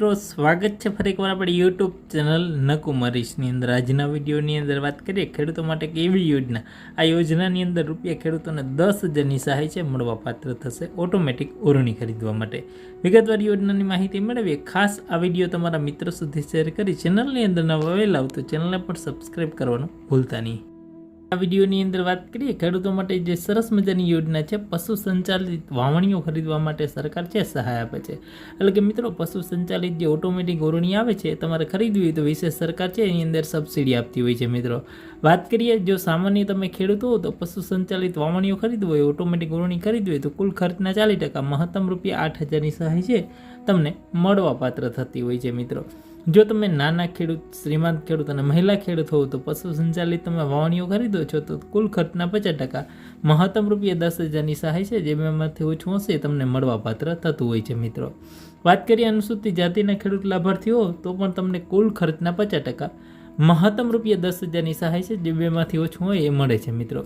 મિત્રો, સ્વાગત છે ફરી એકવાર આપણે યુટ્યુબ ચેનલ નકુમરીશની અંદર. આજના વિડીયોની અંદર વાત કરીએ ખેડૂતો માટે એક એવી યોજના? આ યોજનાની અંદર રૂપિયા ખેડૂતોને દસ હજારની સહાય છે મળવા પાત્ર થશે ઓટોમેટિક ઓરણી ખરીદવા માટે. વિગતવાર યોજનાની માહિતી મેળવીએ. ખાસ આ વીડિયો તમારા મિત્રો સુધી શેર કરી ચેનલની અંદર નવા વહેલા તો ચેનલને પણ સબસ્ક્રાઈબ કરવાનું ભૂલતા નહીં. આ વિડીયોની અંદર વાત કરીએ, ખેડૂતો માટે જે સરસ મજાની યોજના છે, પશુ સંચાલિત વાવણીઓ ખરીદવા માટે સરકાર છે, સહાય આપે છે. એટલે કે મિત્રો, પશુ સંચાલિત જે ઓટોમેટિક ઓરણી આવે છે, તમારે ખરીદવી હોય તો વિશેષ સરકાર છે, એની અંદર સબસિડી આપતી હોય છે મિત્રો. વાત કરીએ, જો સામાન્ય તમે ખેડૂત હો તો પશુ સંચાલિત વાવણીઓ ખરીદવું હોય ઓટોમેટિક ઓરણી ખરીદવી હોય તો કુલ ખર્ચના ચાલીસ ટકા મહત્તમ રૂપિયા આઠ હજારની સહાય છે, તમને મળવા પાત્ર થતી હોય છે મિત્રો. જો તમે નાના ખેડૂત શ્રીમંત ખેડૂત અને મહિલા ખેડૂત હોવ તો પશુ સંચાલિત તમે વાવણીઓ ખરીદો છો તો કુલ ખર્ચના પચાસ ટકા. મહત્તમ રૂપિયા દસ હજારની સહાય છે, જે બેમાંથી ઓછું હશે તમને મળવા પાત્ર થતું હોય છે મિત્રો. વાત કરીએ અનુસૂચિત જાતિના ખેડૂત લાભાર્થી હો તો પણ તમને કુલ ખર્ચના પચાસ ટકા. મહત્તમ રૂપિયા દસ હજારની સહાય છે, જે બેમાંથી ઓછું હોય એ મળે છે મિત્રો.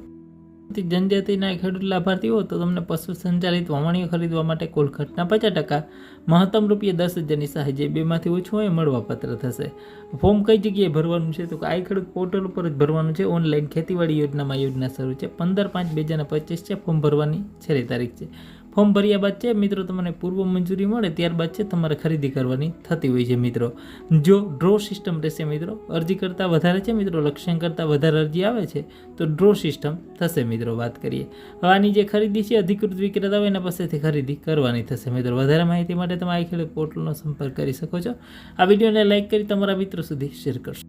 જનજાતિના ખેડૂત લાભાર્થી હો તો તમને પશુ સંચાલિત વાવણીઓ ખરીદવા માટે કુલ ખર્ચના પચાસ ટકા, મહત્તમ રૂપિયા દસ હજારની સહાય જે બેમાંથી ઓછું હોય મળવાપાત્ર થશે. ફોર્મ કઈ જગ્યાએ ભરવાનું છે? તો કે આઈ ખેડૂત પોર્ટલ ઉપર જ ભરવાનું છે. ઓનલાઈન ખેતીવાડી યોજનામાં યોજના શરૂ છે. પંદર પાંચ બે હજાર પચીસ છે. ફોર્મ ભરવાની છેલ્લી તારીખ છે. ફોર્મ ભર્યા બાદ છે, મિત્રો, તમને પૂર્વ મંજૂરી મળે, ત્યારબાદ છે, તમારે ખરીદી કરવાની થતી હોય છે, મિત્રો. જો ડ્રો સિસ્ટમ રહેશે, મિત્રો, અરજી કરતાં વધારે છે, મિત્રો, લક્ષ્યાંક કરતાં વધારે અરજી આવે છે, તો ડ્રો સિસ્ટમ થશે, મિત્રો, વાત કરીએ. હવે આની જે ખરીદી છે, અધિકૃત વિક્રેતા હોય એના પાસેથી ખરીદી કરવાની થશે, મિત્રો. વધારે માહિતી માટે તમે આ ખેડૂત પોર્ટલનો સંપર્ક કરી શકો છો. આ વિડીયોને લાઇક કરી તમારા મિત્રો સુધી શેર કરશો.